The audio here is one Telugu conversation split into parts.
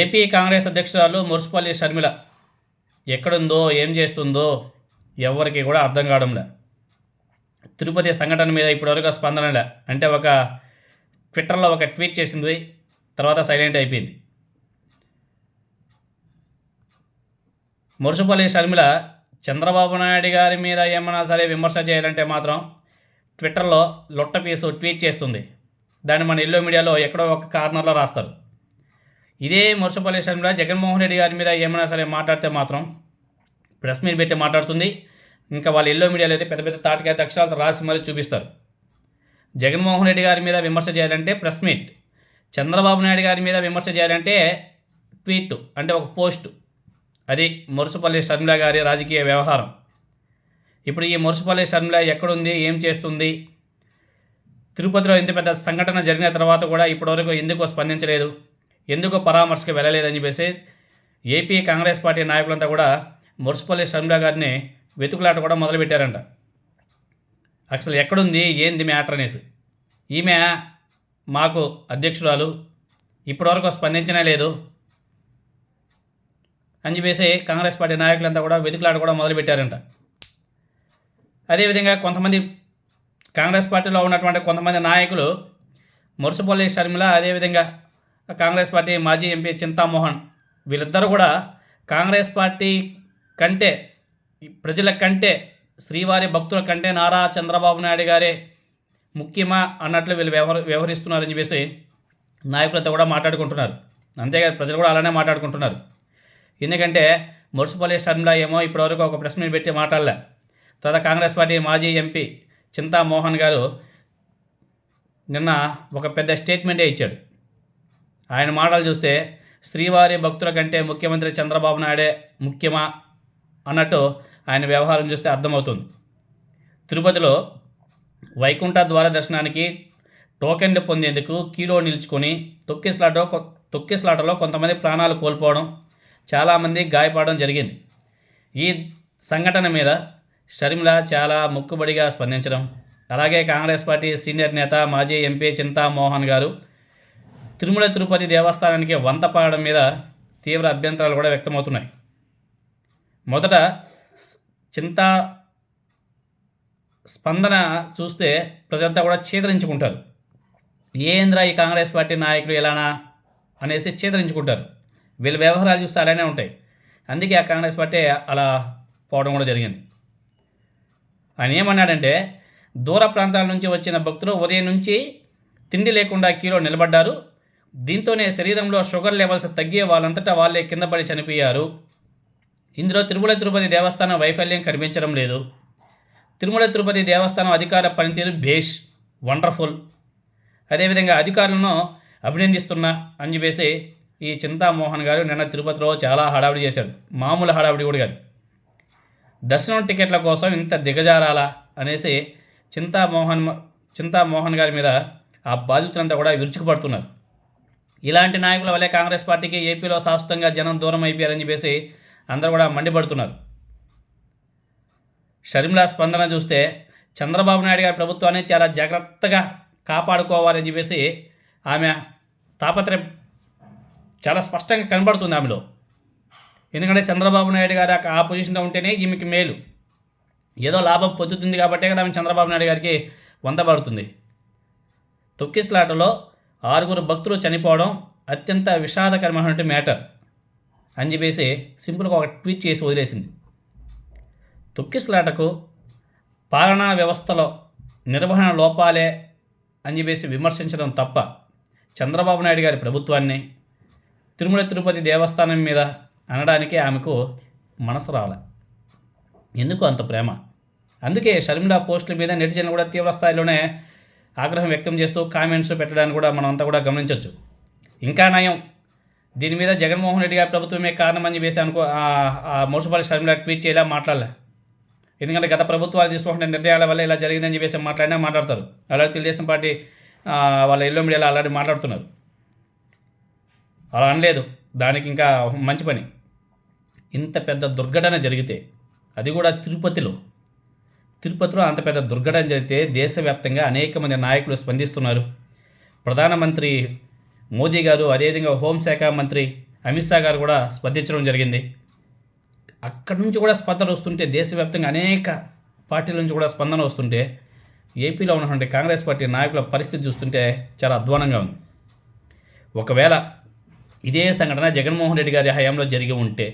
ఏపీ కాంగ్రెస్ అధ్యక్షురాలు మురుసుపల్లి షర్మిల ఎక్కడుందో ఏం చేస్తుందో ఎవరికి కూడా అర్థం కావడంలే. తిరుపతి సంఘటన మీద ఇప్పటివరకు స్పందనలే అంటే ఒక ట్విట్టర్లో ఒక ట్వీట్ చేసింది తర్వాత సైలెంట్ అయిపోయింది. మురుసుపల్లి షర్మిల చంద్రబాబు నాయుడు గారి మీద ఏమైనా సరే విమర్శ చేయాలంటే మాత్రం ట్విట్టర్లో లొట్ట పీసు ట్వీట్ చేస్తుంది. దాన్ని మన ఇల్లో మీడియాలో ఎక్కడో ఒక కార్నర్లో రాస్తారు. ఇదే మురుసుపల్లి షర్మిల జగన్మోహన్ రెడ్డి గారి మీద ఏమైనా సరే మాట్లాడితే మాత్రం ప్రెస్ మీట్ పెట్టి మాట్లాడుతుంది. ఇంకా వాళ్ళ ఎల్లో మీడియాలో అయితే పెద్ద పెద్ద తాటికాయ అక్షరాలతో రాసి మరీ చూపిస్తారు. జగన్మోహన్ రెడ్డి గారి మీద విమర్శ చేయాలంటే ప్రెస్ మీట్. చంద్రబాబు నాయుడు గారి మీద విమర్శ చేయాలంటే ట్వీట్ అంటే ఒక పోస్ట్. అది మురుసుపల్లి షర్మిల గారి రాజకీయ వ్యవహారం. ఇప్పుడు ఈ మురుసుపల్లి షర్మిల ఎక్కడుంది ఏం చేస్తుంది? తిరుపతిలో ఇంత పెద్ద సంఘటన జరిగిన తర్వాత కూడా ఇప్పటివరకు ఎందుకు స్పందించలేదు. ఎందుకు పరామర్శకు వెళ్ళలేదని చెప్పేసి ఏపీ కాంగ్రెస్ పార్టీ నాయకులంతా కూడా మురుసుపల్లి షర్మిల గారిని వెతుకులాట కూడా మొదలుపెట్టారంట. అసలు ఎక్కడుంది ఏంది మ్యాటర్ అనేసి. ఈమె మాకు అధ్యక్షురాలు ఇప్పటివరకు స్పందించనే లేదు అని చెప్పేసి కాంగ్రెస్ పార్టీ నాయకులంతా కూడా వెతుకులాట కూడా మొదలుపెట్టారంట. అదేవిధంగా కొంతమంది కాంగ్రెస్ పార్టీలో ఉన్నటువంటి కొంతమంది నాయకులు మురుసుపల్లి షర్మిల అదేవిధంగా కాంగ్రెస్ పార్టీ మాజీ ఎంపీ చింతామోహన్ వీళ్ళిద్దరూ కూడా కాంగ్రెస్ పార్టీ కంటే ప్రజల కంటే శ్రీవారి భక్తుల కంటే నారా చంద్రబాబు నాయుడు గారే ముఖ్యమా అన్నట్లు వీళ్ళు వ్యవహ వ్యవహరిస్తున్నారని చెప్పేసి నాయకులతో కూడా మాట్లాడుకుంటున్నారు. అంతేకాదు ప్రజలు కూడా అలానే మాట్లాడుకుంటున్నారు. ఎందుకంటే మున్సిపల్ షర్మిల ఏమో ఇప్పటివరకు ఒక ప్రెస్ మీట్ పెట్టి మాట్లాడలే. తర్వాత కాంగ్రెస్ పార్టీ మాజీ ఎంపీ చింతామోహన్ గారు నిన్న ఒక పెద్ద స్టేట్మెంటే ఇచ్చాడు. ఆయన మాటలు చూస్తే శ్రీవారి భక్తుల కంటే ముఖ్యమంత్రి చంద్రబాబు నాయుడే ముఖ్యమా? అన్నట్టు ఆయన వ్యవహారం చూస్తే అర్థమవుతుంది. తిరుపతిలో వైకుంఠ ద్వార దర్శనానికి టోకెన్లు పొందేందుకు కీలో నిలుచుకొని తొక్కిసలాట తొక్కిసలాటలో కొంతమంది ప్రాణాలు కోల్పోవడం చాలామంది గాయపడడం జరిగింది. ఈ సంఘటన మీద షర్మిల చాలా మొక్కుబడిగా స్పందించడం అలాగే కాంగ్రెస్ పార్టీ సీనియర్ నేత మాజీ ఎంపీ చింతామోహన్ గారు తిరుమల తిరుపతి దేవస్థానానికి వంత పాడడం మీద తీవ్ర అభ్యంతరాలు కూడా వ్యక్తమవుతున్నాయి. మొదట చింతా స్పందన చూస్తే ప్రజలంతా కూడా చేదరించుకుంటారు ఏంద్ర ఈ కాంగ్రెస్ పార్టీ నాయకులు ఎలానా అనేసి చేదరించుకుంటారు వీళ్ళ వ్యవహారాలు చూస్తే అలానే ఉంటాయి. అందుకే ఆ కాంగ్రెస్ పార్టీ అలా పోవడం కూడా జరిగింది. ఆయన ఏమన్నాడంటే దూర ప్రాంతాల నుంచి వచ్చిన భక్తులు ఉదయం నుంచి తిండి లేకుండా క్యూలో నిలబడ్డారు. దీంతోనే శరీరంలో షుగర్ లెవెల్స్ తగ్గే వాళ్ళంతటా వాళ్ళే కింద పడి చనిపోయారు. ఇందులో తిరుమల తిరుపతి దేవస్థానం వైఫల్యం కనిపించడం లేదు. తిరుమల తిరుపతి దేవస్థానం అధికార పనితీరు భేష్ వండర్ఫుల్. అదేవిధంగా అధికారులను అభినందిస్తున్నా అని చెప్పేసి ఈ చింతామోహన్ గారు నిన్న తిరుపతిలో చాలా హడావిడి చేశారు. మామూలు హడావిడి కూడా కాదు. దర్శనం టికెట్ల కోసం ఇంత దిగజారాలా అనేసి చింతామోహన్ చింతామోహన్ గారి మీద ఆ బాధితులంతా కూడా విరుచుకుపడుతున్నారు. ఇలాంటి నాయకుల వల్లే కాంగ్రెస్ పార్టీకి ఏపీలో శాశ్వతంగా జనం దూరం అయిపోయారని చెప్పేసి అందరూ కూడా మండిపడుతున్నారు. షర్మిలా స్పందన చూస్తే చంద్రబాబు నాయుడు గారి ప్రభుత్వాన్ని చాలా జాగ్రత్తగా కాపాడుకోవాలని చెప్పేసి ఆమె తాపత్రయం చాలా స్పష్టంగా కనబడుతుంది ఆమెలో. ఎందుకంటే చంద్రబాబు నాయుడు గారు ఆ పొజిషన్లో ఉంటేనే ఈమెకి మేలు. ఏదో లాభం పొందుతుంది కాబట్టే కదా ఆమె చంద్రబాబు నాయుడు గారికి వందబడుతుంది తొక్కిస్లాటలో ఆరుగురు భక్తులు చనిపోవడం అత్యంత విషాదకరమైనటువంటి మ్యాటర్ అని చెప్పేసి సింపుల్గా ఒక ట్వీట్ చేసి వదిలేసింది. తొక్కిస్లాటకు పాలనా వ్యవస్థలో నిర్వహణ లోపాలే అని చెప్పేసి విమర్శించడం తప్ప చంద్రబాబు నాయుడు గారి ప్రభుత్వాన్ని తిరుమల తిరుపతి దేవస్థానం మీద అనడానికి ఆమెకు మనసు రాలే. ఎందుకు అంత ప్రేమ? అందుకే షర్మిల పోస్టుల మీద నెటిజన్లు కూడా తీవ్ర స్థాయిలోనే ఆగ్రహం వ్యక్తం చేస్తూ కామెంట్స్ పెట్టడానికి కూడా మనం అంతా కూడా గమనించవచ్చు ఇంకా నయం. దీని మీద జగన్మోహన్ రెడ్డి గారి ప్రభుత్వమే కారణం అని చెప్పేసి అనుకో ఆ- ఆ మోసపల్లి షర్మిల ట్వీట్ చేయలే మాట్లాడలే. ఎందుకంటే గత ప్రభుత్వాలు తీసుకుంటున్న నిర్ణయాల వల్ల ఇలా జరిగిందని చెప్పేసి మాట్లాడినా మాట్లాడతారు. అలాగే తెలుగుదేశం పార్టీ వాళ్ళ ఎల్లో మీడియాలో ఆల్రెడీ మాట్లాడుతున్నారు. అలా అనలేదు. దానికి ఇంకా మంచి పని. ఇంత పెద్ద దుర్ఘటన జరిగితే అది కూడా తిరుపతిలో. తిరుపతిలో అంత పెద్ద దుర్ఘటన జరిగితే దేశవ్యాప్తంగా అనేక మంది నాయకులు స్పందిస్తున్నారు. ప్రధానమంత్రి మోదీ గారు అదేవిధంగా హోంశాఖ మంత్రి అమిత్ షా గారు కూడా స్పందించడం జరిగింది. అక్కడి నుంచి కూడా స్పందన వస్తుంటే దేశవ్యాప్తంగా అనేక పార్టీల నుంచి కూడా స్పందన వస్తుంటే ఏపీలో ఉన్నటువంటి కాంగ్రెస్ పార్టీ నాయకుల పరిస్థితి చూస్తుంటే చాలా అధ్వానంగా ఉంది. ఒకవేళ ఇదే సంఘటన జగన్మోహన్ రెడ్డి గారి హయాంలో జరిగి ఉంటే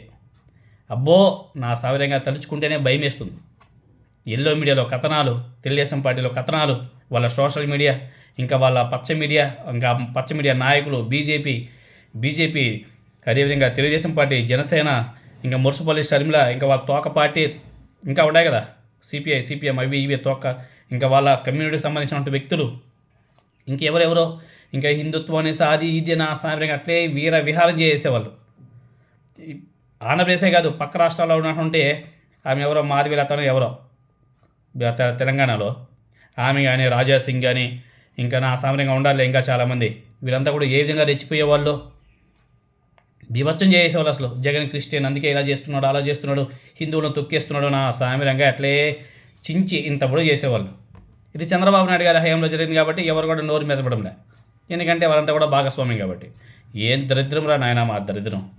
అబ్బో నా సౌర్యంగా తలుచుకుంటేనే భయం వేస్తుంది ఎల్లో మీడియాలో కథనాలు తెలుగుదేశం పార్టీలో కథనాలు వాళ్ళ సోషల్ మీడియా ఇంకా వాళ్ళ పచ్చ మీడియా ఇంకా పచ్చ మీడియా నాయకులు బీజేపీ బీజేపీ అదేవిధంగా తెలుగుదేశం పార్టీ జనసేన ఇంకా మున్సిపల్ షర్మిల ఇంకా వాళ్ళ తోక పార్టీ ఇంకా ఉన్నాయి కదా? సిపిఐ సిపిఎం అవి ఇవి తోక ఇంకా వాళ్ళ కమ్యూనిటీకి సంబంధించినటువంటి వ్యక్తులు. ఇంకెవరెవరో ఇంకా హిందుత్వం అనేసి అది ఇది నా సాయంత్రం అట్లే వీర విహారం చేసేవాళ్ళు. ఆంధ్రప్రదేశే కాదు పక్క రాష్ట్రాల్లో ఉన్నటువంటి ఆమె ఎవరో మాధవీలతను ఎవరో. తెలంగాణలో. ఆమె కానీ రాజా సింగ్ కానీ ఇంకా నా సామర్యంగా ఉండాలి ఇంకా చాలామంది. వీళ్ళంతా కూడా ఏ విధంగా రెచ్చిపోయేవాళ్ళు బీభత్సం చేసేవాళ్ళు అసలు. జగన్ క్రిస్టియన్ అందుకే ఇలా చేస్తున్నాడు అలా చేస్తున్నాడు హిందువులను తొక్కేస్తున్నాడు నా సామిరంగా అట్లే చించి ఇంత పొడి చేసేవాళ్ళు. ఇది చంద్రబాబు నాయుడు గారి హయాంలో జరిగింది కాబట్టి ఎవరు కూడా నోరు మెదపడంలే. ఎందుకంటే వాళ్ళంతా కూడా భాగస్వామ్యం కాబట్టి. ఏం దరిద్రం రా నాయన మా దరిద్రం.